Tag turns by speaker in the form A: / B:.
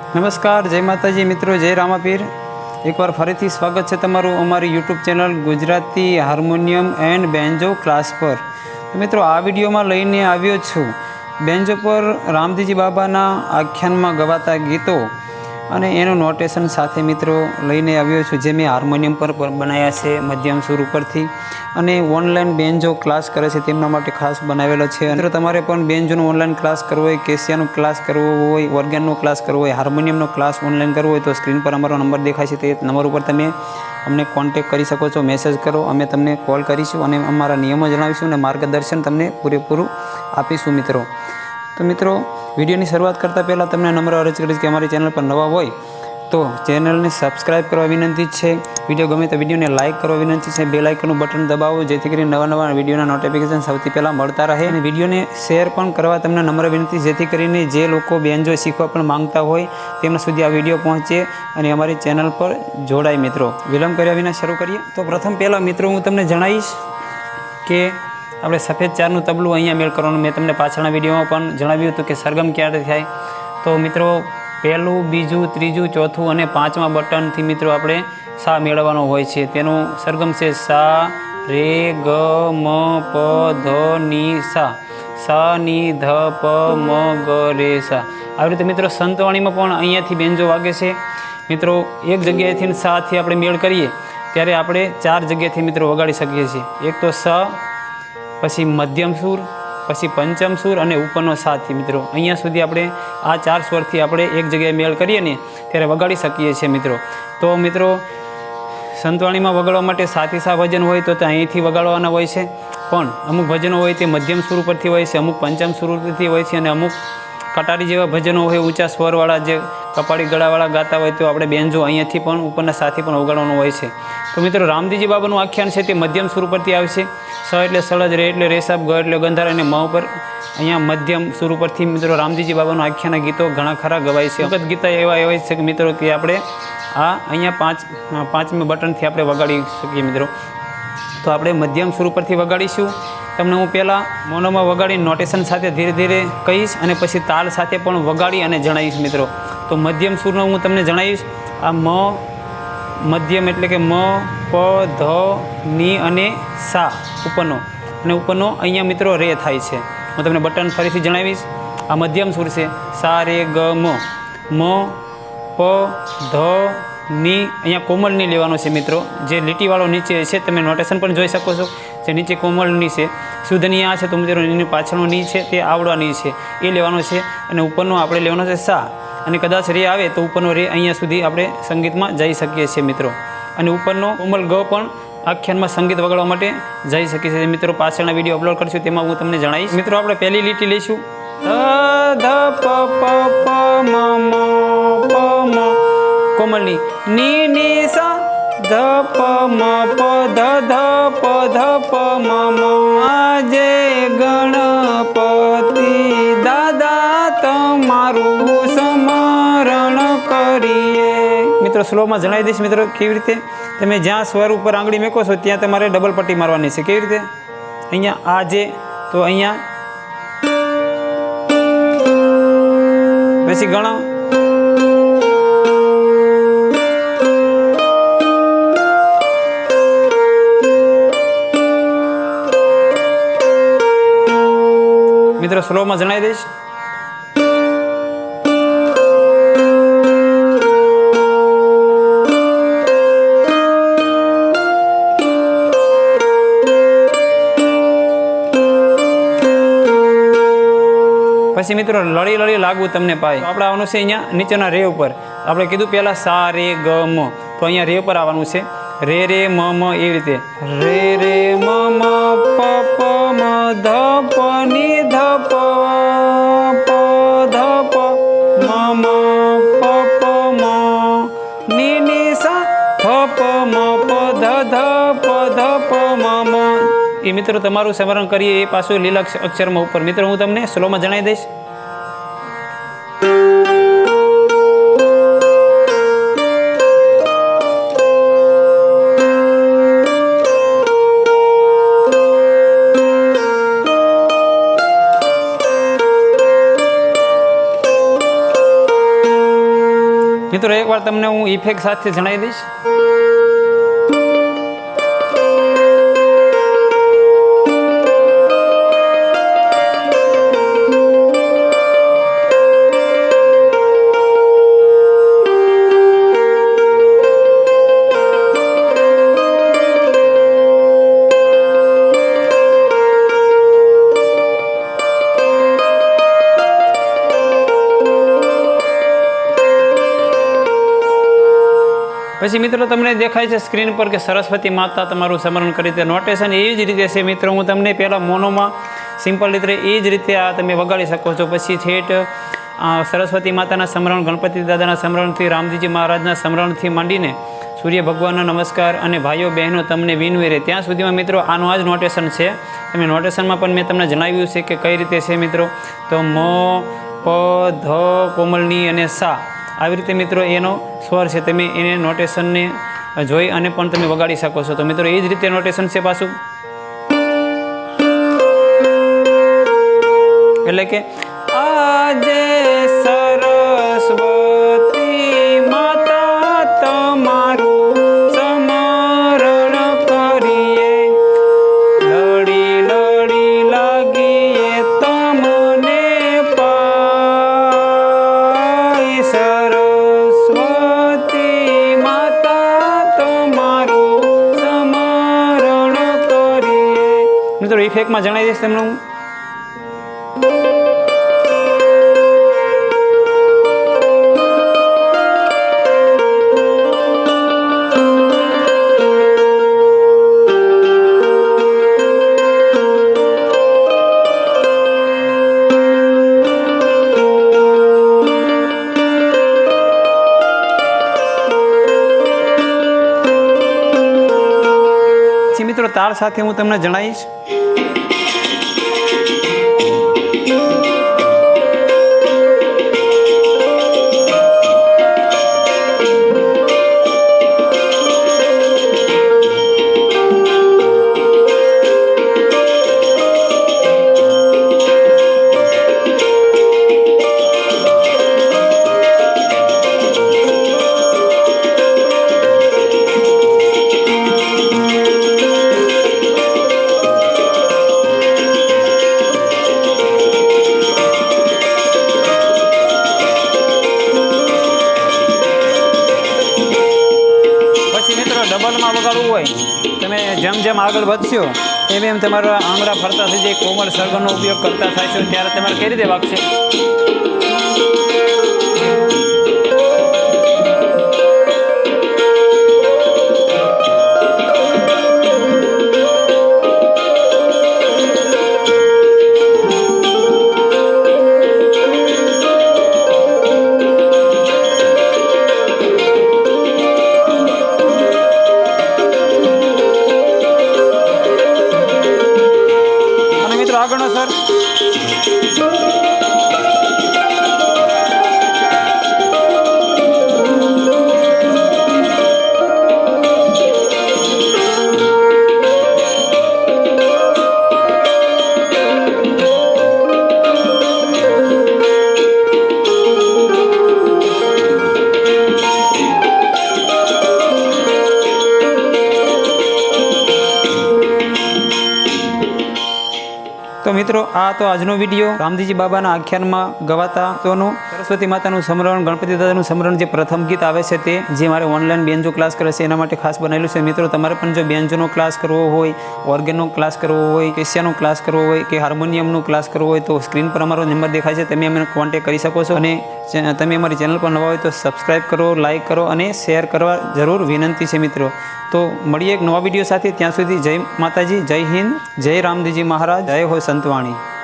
A: નમસ્કાર, જય માતાજી. મિત્રો, જય રામાપીર. એકવાર ફરીથી સ્વાગત છે તમારું અમારી YouTube channel Gujarati harmonium and banjo class પર. મિત્રો, આ વિડીયોમાં લઈને આવ્યો છું. બેન્જો પર રામજીજી બાબાના આખ્યાનમાં ગવાતા ગીતો અને એનું નોટેશન સાથે મિત્રો લઈને આવ્યો છું જે મેં હાર્મોનિયમ પર બનાવ્યા છે મધ્યમ સુર ઉપરથી. અને ઓનલાઈન બેન્જો ક્લાસ કરે છે તેમના માટે ખાસ બનાવેલો છે. મિત્રો તમારે પણ બેન્જોનો ઓનલાઈન ક્લાસ કરવો હોય કેસિયાનો ક્લાસ કરવો હોય ઓર્ગેનનો ક્લાસ કરવો હોય હાર્મોનિયમનો ક્લાસ ઓનલાઈન કરવો હોય તો સ્ક્રીન પર અમારો નંબર દેખાય છે તે નંબર ઉપર તમે અમને કોન્ટેક કરી શકો છો મેસેજ કરો, અમે તમને કોલ કરીશું અને અમારા નિયમો જણાવીશું અને માર્ગદર્શન તમને પૂરેપૂરું આપીશું મિત્રો. તો મિત્રો, વિડીયોની શરૂઆત કરતાં પહેલાં તમને નમ્ર અરજ કરીશ કે અમારી ચેનલ પર નવા હોય, તો ચેનલને સબસ્ક્રાઇબ કરવા વિનંતી છે. વીડિયો ગમે તો વિડીયોને લાઇક કરવા વિનંતી છે. બે લાઇકનું બટન દબાવો, જેથી કરીને નવા નવા વિડીયોના નોટિફિકેશન સૌથી પહેલાં મળતા રહે અને વિડીયોને શેર પણ કરવા તમને નમ્ર વિનંતી, જેથી કરીને જે લોકો બેન્જો શીખવા પણ માંગતા હોય, તેમના સુધી આ વીડિયો પહોંચે અને અમારી ચેનલ પર જોડાય મિત્રો. વિલંબ કર્યા વિના શરૂ કરીએ. તો પ્રથમ પહેલાં મિત્રો, હું તમને જણાવીશ કે આપણે સફેદ ચારનું તબલું અહીંયા મેળ કરવાનું. મેં તમને પાછળના વિડીયોમાં પણ જણાવ્યું હતું કે સરગમ ક્યારે થાય. તો મિત્રો, પહેલું, બીજું, ત્રીજું, ચોથું અને પાંચમા બટનથી મિત્રો આપણે સા મેળવવાનો હોય છે. તેનું સરગમ છે સા, રે, ગ, મ, પ, ધ, ની, સા. સા, ની, ધ, પ, મ, ગ, રે, સા. આવી રીતે મિત્રો, સંતવાણીમાં પણ અહીંયાથી બેન્જો વાગે છે. મિત્રો, એક જગ્યાએથી સાથી આપણે મેળ કરીએ, ત્યારે આપણે ચાર જગ્યાએથી મિત્રો વગાડી શકીએ છીએ. એક તો સ પછી મધ્યમ સુર, પછી પંચમ સુર અને ઉપરનો સાથી મિત્રો. અહીંયા સુધી આપણે આ ચાર સ્વરથી આપણે એક જગ્યાએ મેળ કરીએ ને, ત્યારે વગાડી શકીએ છીએ મિત્રો. તો મિત્રો, સંતવાણીમાં વગાડવા માટે સાથી સા ભજન હોય તો તે અહીંથી વગાડવાના હોય છે. પણ અમુક ભજનો હોય તે મધ્યમ સુર ઉપરથી હોય છે, અમુક પંચમ સુર ઉપરથી હોય છે અને અમુક કટારી જેવા ભજનો હોય, ઊંચા સ્વરવાળા જે કપાળી ગળાવાળા ગાતા હોય, તો આપણે બેન્જો અહીંયાથી પણ, ઉપરના સાથી પણ વગાડવાનું હોય છે. તો મિત્રો, રામજીજી બાબાનું આખ્યાન છે તે મધ્યમ સુર આવે આવશે સ એટલે સળજ, રે એટલે રેસાબ, ગ એટલે ગંધાર અને મ ઉપર અહીંયા મધ્યમ સુર પરથી મિત્રો રામજીજી બાબાનું આખ્યાના ગીતો ઘણા ખરા ગવાય છે. અગત ગીતા એવા એવા છે કે મિત્રો કે આપણે આ અહીંયા પાંચ, પાંચમી બટનથી આપણે વગાડી શકીએ મિત્રો. તો આપણે મધ્યમ સુર પરથી વગાડીશું. તમને હું પહેલાં મોનોમાં વગાડી નોટેશન સાથે ધીરે ધીરે કહીશ અને પછી તાલ સાથે પણ વગાડી અને જણાવીશ મિત્રો. તો મધ્યમ સુરનો હું તમને જણાવીશ. આ મ, મધ્યમ એટલે કે મ, પ, ધ, ની અને સા ઉપરનો. અને ઉપરનો અહીંયા મિત્રો રે થાય છે. હું તમને બટન ફરીથી જણાવીશ. આ મધ્યમ સુર છે. સા, રે, ગ, મ. મ, પ, ધ, ની, અહીંયા કોમલની લેવાનો છે મિત્રો. જે લીટીવાળો નીચે છે, તમે નોટેશન પણ જોઈ શકો છો. જે નીચે કોમળની છે. શુદ્ધની આ છે, તો એની પાછળનો છે, તે આવડવાની છે. એ લેવાનો છે અને ઉપરનો આપણે લેવાનો છે સા. અને કદાચ રે આવે તો ઉપરનો રે અહીંયા સુધી આપણે સંગીતમાં જઈ શકીએ છીએ મિત્રો. અને ઉપરનો કોમલ ગ પણ આખ્યાનમાં સંગીત વગાડવા માટે જઈ શકીએ છીએ. મિત્રો, પાછળના વીડિયો અપલોડ કરશું, તેમાં હું તમને જણાવીશ. મિત્રો, આપણે પહેલી લીટી લઈશું. કોમલની ની ની, સા. ધ પ મ પ ધ ધ પ ધ પ મ મ આજે ગણપતિ દાદા તમારું સ્મરણ કરીએ. મિત્રો, સ્લોમાં જણાવી દઈશ, મિત્રો, કેવી રીતે? તમે જ્યાં સ્વર ઉપર આંગળી મેકો છો, ત્યાં તમારે ડબલ પટ્ટી મારવાની છે. કેવી રીતે? અહીંયા આજે, તો અહીંયા. પછી ગણો મિત્રો, સ્લોમાં જણાવી દઈશ. પછી મિત્રો લળી લળી લાગવું તમને પાય આપણે આવવાનું છે અહીંયા નીચેના રે ઉપર. આપણે કીધું પહેલાં સા રે ગ મ તો અહીંયા રે ઉપર આવવાનું છે. રે રે મ મ એ રીતે. રે રે મ મ પ પ મ ધ પ ની ધ પ પ ધ પ. મ મ પ પ મ ની ની સા ધ પ મ પ ધ ધ પ ધ પ મ મ. એ મિત્રો તમારું સ્મરણ કરીએ એ પાછું લીલા અક્ષરમાં ઉપર. મિત્રો, હું તમને સ્લોમાં જણાવી દઈશ. મિત્રો એકવાર તમને હું ઇફેક્ટ સાથે જણાવી દઈશ. પછી મિત્રો તમને દેખાય છે સ્ક્રીન પર કે સરસ્વતી માતા તમારું સ્મરણ કરી તે નોટેશન. એવી જ રીતે છે મિત્રો, હું તમને પહેલાં મોનોમાં સિમ્પલ રીતે એ જ રીતે આ તમે વગાડી શકો છો. પછી છેઠ સરસ્વતી માતાના સ્મરણ, ગણપતિ દાદાના સ્મરણથી, રામજીજી મહારાજના સ્મરણથી માંડીને સૂર્ય ભગવાનના નમસ્કાર અને ભાઈઓ, બહેનો તમને વિનવે રહે. ત્યાં સુધીમાં મિત્રો, આનું આ જ નોટેશન છે. તમે નોટેશનમાં પણ મેં તમને જણાવ્યું છે કે કઈ રીતે છે મિત્રો? તો મ, પ, ધ, કોમલની અને સા. આવી રીતે મિત્રો એનો સ્વર છે તમે એને નોટેશનને જોઈ અને પણ તમે વગાડી શકો છો. તો મિત્રો એ જ રીતે નોટેશન છે પાછું. એટલે કે મિત્રો ઇફેક્ટમાં જણાવી દઈશ તમને. હું મિત્રો તાર સાથે હું તમને જણાવીશ. જેમ આગળ વધશો, એમ એમ તમારા આંગળા ફરતા થઈ જાય, કોમળ સર્ગનો ઉપયોગ કરતા થાય છે, ત્યારે તમારે કઈ રીતે વાગશે? તો મિત્રો, આ તો આજનો વીડિયો. રામજીજી બાબાના આખ્યાનમાં ગવાતા તોનું સરસ્વતી માતાનું સમરણ, ગણપતિ દાદાનું સમરણ જે પ્રથમ ગીત આવે છે તે, જે મારે ઓનલાઈન બેન્જો ક્લાસ કરે છે, એના માટે ખાસ બનાવેલું છે. મિત્રો, તમારે પણ જો બેન્જોનો ક્લાસ કરવો હોય ઓર્ગેનનો ક્લાસ કરવો હોય કેશિયાનો ક્લાસ કરવો હોય, કે હાર્મોનિયમનો ક્લાસ કરવો હોય, તો સ્ક્રીન પર અમારો નંબર દેખાય છે. તમે અમને કોન્ટેક્ટ કરી શકો છો. અને તમે અમારી ચેનલ પર નવા હોય તો સબસ્ક્રાઈબ કરો લાઈક કરો અને શેર કરવા જરૂર વિનંતી છે મિત્રો. તો મળીએ એક નવા વીડિયો સાથે. ત્યાં સુધી જય માતાજી, જય હિન્દ, જય રામજીજી મહારાજ. જય હો સંતવાણી.